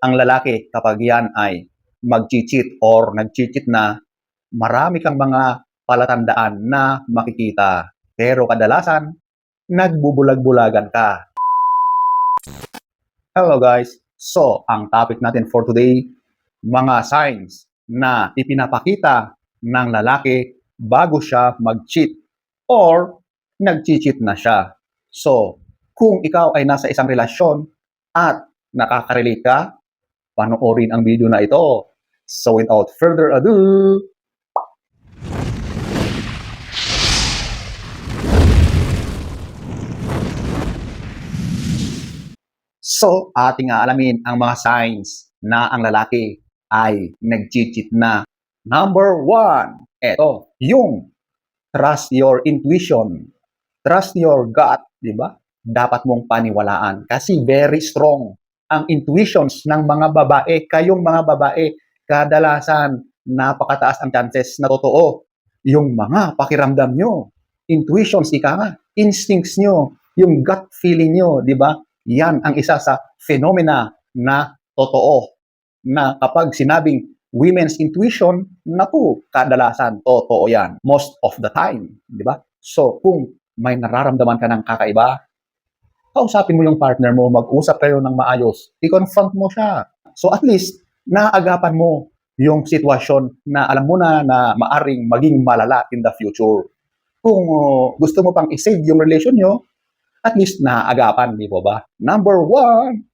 ang lalaki kapag yan ay mag-cheat or nag-cheat na, marami kang mga palatandaan na makikita. Pero kadalasan, nagbubulag-bulagan ka. Hello guys! So, ang topic natin for today, mga signs na ipinapakita ng lalaki bago siya mag-cheat or nag-cheat na siya. So, kung ikaw ay nasa isang relasyon at nakaka-relate ka, panoorin ang video na ito. So, without further ado, So, ating alamin ang mga signs na ang lalaki ay nag-cheat na. Number one, eto, yung trust your intuition, trust your gut, di ba? Dapat mong paniwalaan kasi very strong ang intuitions ng mga babae. Kayong mga babae, kadalasan napakataas ang chances na totoo. Yung mga pakiramdam nyo, intuitions, ika nga, instincts nyo, yung gut feeling nyo, di ba? Yan ang isa sa phenomena na totoo. Na kapag sinabing women's intuition, naku, kadalasan totoo yan. Most of the time, di ba? So, kung may nararamdaman ka ng kakaiba, kausapin mo yung partner mo, mag-usap kayo ng maayos, i-confront mo siya. So, at least, naagapan mo yung sitwasyon na alam mo na na maaring maging malala in the future. Kung uh, gusto mo pang i-save yung relation nyo, at least naagapan, di po ba? Number one.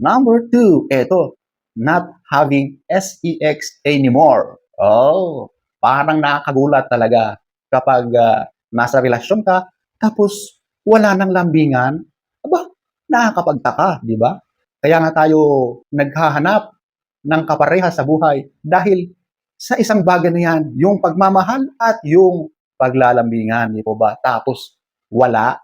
Number two, eto, not having sex anymore. Oh, parang nakakagulat talaga kapag ah, nasa relasyon ka, tapos wala nang lambingan. Aba, nakakapagtaka, di ba? Kaya nga tayo naghahanap ng kapareha sa buhay dahil sa isang bagay na yan, yung pagmamahal at yung paglalambingan, di po ba? Tapos wala,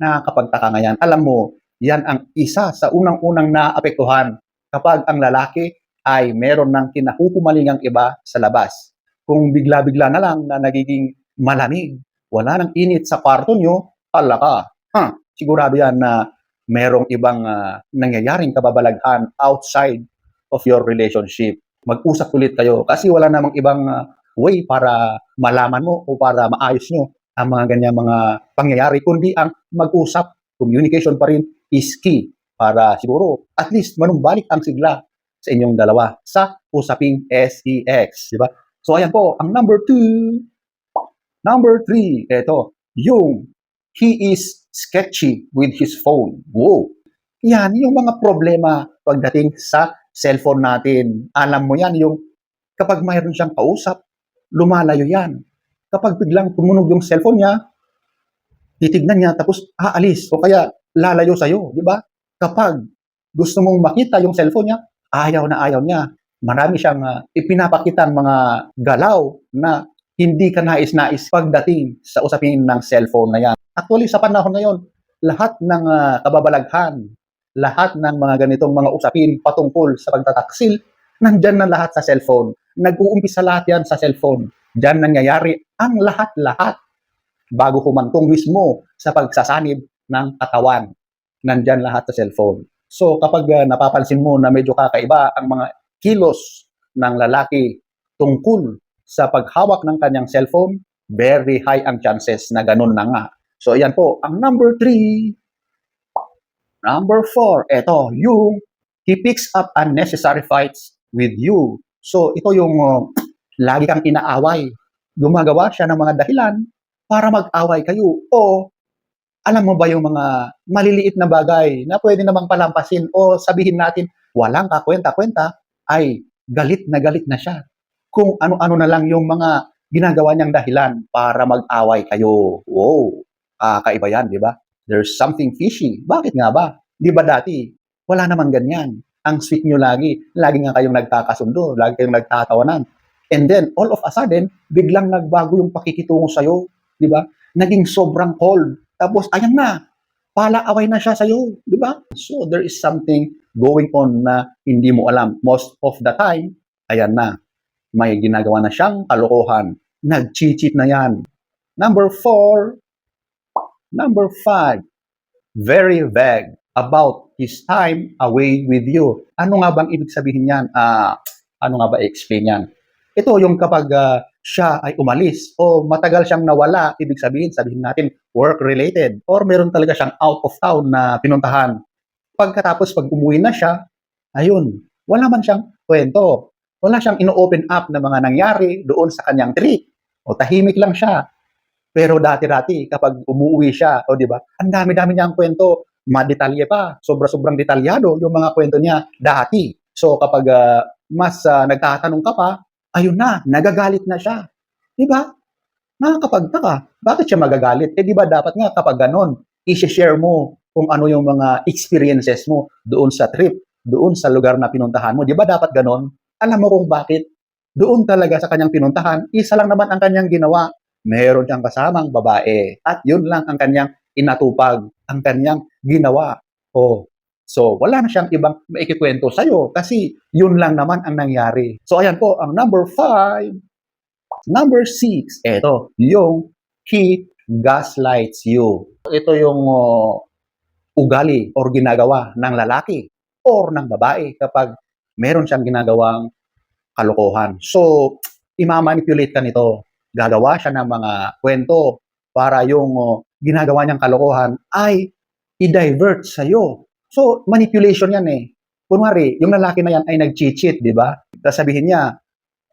nakakapagtaka nga yan. Alam mo, yan ang isa sa unang-unang naapektuhan kapag ang lalaki ay meron ng kinahuhumalingang iba sa labas. Kung bigla-bigla na lang na nagiging malamig, wala nang init sa kwarto nyo, ala ka. Ha, sigurado yan na merong ibang ah, nangyayaring kababalaghan outside of your relationship. Mag-usap ulit kayo kasi wala namang ibang ah, way para malaman mo o para maayos nyo ang mga ganyan mga pangyayari, kundi ang mag-usap. Communication pa rin is key para siguro at least manumbalik ang sigla sa inyong dalawa sa usaping SEX. Di ba? So ayan po, ang number two. Number three, eto, yung he is sketchy with his phone. Wow! Yan, yung mga problema pagdating sa cellphone natin. Alam mo yan, yung kapag mayroon siyang kausap, lumalayo yan. Kapag biglang tumunog yung cellphone niya, titignan niya tapos aalis o kaya lalayo sa'yo, di ba? Kapag gusto mong makita yung cellphone niya, ayaw na ayaw niya. Marami siyang uh, ipinapakitang mga galaw na hindi ka nais-nais pagdating sa usapin ng cellphone na yan. Actually, sa panahon ngayon, lahat ng uh, kababalaghan, lahat ng mga ganitong mga usapin patungkol sa pagtataksil, nandyan na lahat sa cellphone. Nag-uumpisa lahat yan sa cellphone. Diyan nangyayari ang lahat-lahat bago humantong mismo sa pagsasanib ng katawan. Nandyan lahat sa cellphone. So kapag uh, napapansin mo na medyo kakaiba ang mga kilos ng lalaki tungkol sa paghawak ng kanyang cellphone, very high ang chances na ganun na nga. So ayan po, ang number three. Number four, eto, yung he picks up unnecessary fights with you. So ito yung uh, lagi kang inaaway. Gumagawa siya ng mga dahilan para mag-away kayo. O alam mo ba yung mga maliliit na bagay na pwede namang palampasin o sabihin natin walang kakwenta-kwenta ay galit na galit na siya. Kung ano-ano na lang yung mga ginagawa niyang dahilan para mag-away kayo. Wow, kakaiba yan, di ba? There's something fishy. Bakit nga ba? Di ba dati, wala naman ganyan. Ang sweet nyo lagi. Lagi nga kayong nagkakasundo. Lagi kayong nagtatawanan. And then, all of a sudden, biglang nagbago yung pakikitungo sa'yo. Di ba? Naging sobrang cold. Tapos, ayan na. Palaaway na siya sa'yo. Di ba? So, there is something going on na hindi mo alam. Most of the time, ayan na. May ginagawa na siyang kalokohan. Nag-cheat na yan. Number four. Number five. Very vague about his time away with you. Ano nga bang ibig sabihin yan? Ah, ano nga ba i-explain yan? Ito yung kapag ah, siya ay umalis o matagal siyang nawala, ibig sabihin, sabihin natin work-related or meron talaga siyang out of town na pinuntahan. Pagkatapos pag umuwi na siya, ayun, wala man siyang kwento. Wala siyang ino-open up na mga nangyari doon sa kanyang trip. O tahimik lang siya. Pero dati-dati, kapag umuwi siya, o di ba, ang dami-dami niyang kwento, madetalye pa, sobra-sobrang detalyado yung mga kwento niya dati. So kapag ah, mas ah, nagtatanong ka pa, ayun na, nagagalit na siya. Di ba? Nakakapagtaka. Bakit siya magagalit? Eh di ba dapat nga kapag ganon, i-share mo kung ano yung mga experiences mo doon sa trip, doon sa lugar na pinuntahan mo. Di ba dapat ganon? Alam mo kung bakit? Doon talaga sa kanyang pinuntahan, isa lang naman ang kanyang ginawa. Meron siyang kasamang babae. At yun lang ang kanyang inatupag, ang kanyang ginawa. Oh, so wala na siyang ibang maikikwento sa'yo kasi yun lang naman ang nangyari. So ayan po, ang number five. Number six, eto, yung he gaslights you. Ito yung oh, ugali or ginagawa ng lalaki or ng babae kapag meron siyang ginagawang kalokohan. So, imamanipulate ka nito. Gagawa siya ng mga kwento para yung oh, ginagawa niyang kalokohan ay i-divert sa'yo. So, manipulation yan eh. Kunwari, yung lalaki na yan ay nag-cheat, di ba? Sasabihin niya,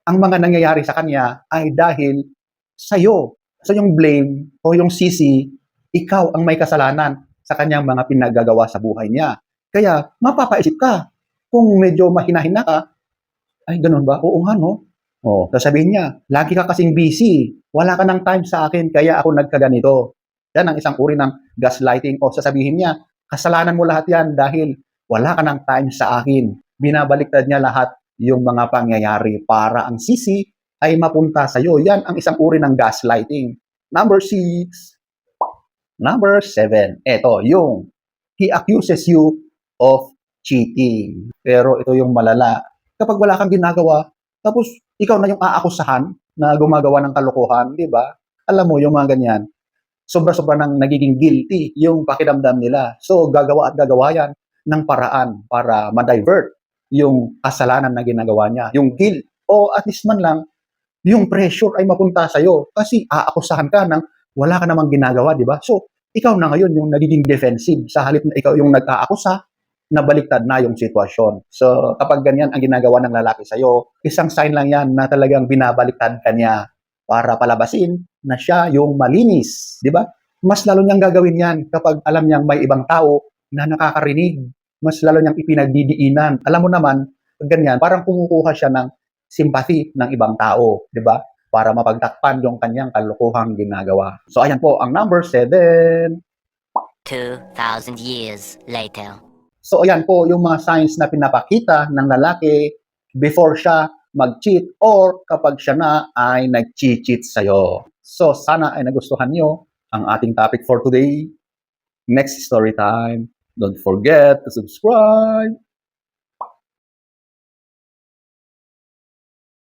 ang mga nangyayari sa kanya ay dahil sa'yo. So, yung blame o yung sisi, ikaw ang may kasalanan sa kanyang mga pinagagawa sa buhay niya. Kaya, mapapaisip ka. Kung medyo mahina-hina ka, ay, ganun ba? Oo nga, no? O, sasabihin niya, lagi ka kasing busy. Wala ka ng time sa akin, kaya ako nagkaganito. Yan ang isang uri ng gaslighting. O, sasabihin niya, kasalanan mo lahat yan dahil wala ka ng time sa akin. Binabaliktad niya lahat yung mga pangyayari para ang sisi ay mapunta sa iyo. Yan ang isang uri ng gaslighting. Number six. Number seven. Ito, yung he accuses you of cheating. Pero ito yung malala. Kapag wala kang ginagawa, tapos ikaw na yung aakusahan na gumagawa ng kalokohan, di ba? Alam mo, yung mga ganyan, sobra-sobra nang nagiging guilty yung pakidamdam nila. So, gagawa at gagawa yan ng paraan para ma-divert yung kasalanan na ginagawa niya. Yung guilt o at least man lang, yung pressure ay mapunta sa'yo kasi aakusahan ka ng wala ka namang ginagawa, di ba? So, ikaw na ngayon yung nagiging defensive sa halip na ikaw yung nag-aakusa, nabaliktad na yung sitwasyon. So, kapag ganyan ang ginagawa ng lalaki sa'yo, isang sign lang yan na talagang binabaliktad ka niya para palabasin na siya yung malinis, di ba? Mas lalo niyang gagawin yan kapag alam niyang may ibang tao na nakakarinig. Mas lalo niyang ipinagdidiinan. Alam mo naman, pag ganyan, parang kumukuha siya ng sympathy ng ibang tao, di ba? Para mapagtakpan yung kanyang kalokohang ginagawa. So, ayan po, ang number seven. 2,000 years later. So, ayan po yung mga signs na pinapakita ng lalaki before siya mag-cheat or kapag siya na ay nag-cheat sa'yo. So, sana ay nagustuhan nyo ang ating topic for today. Next story time. Don't forget to subscribe.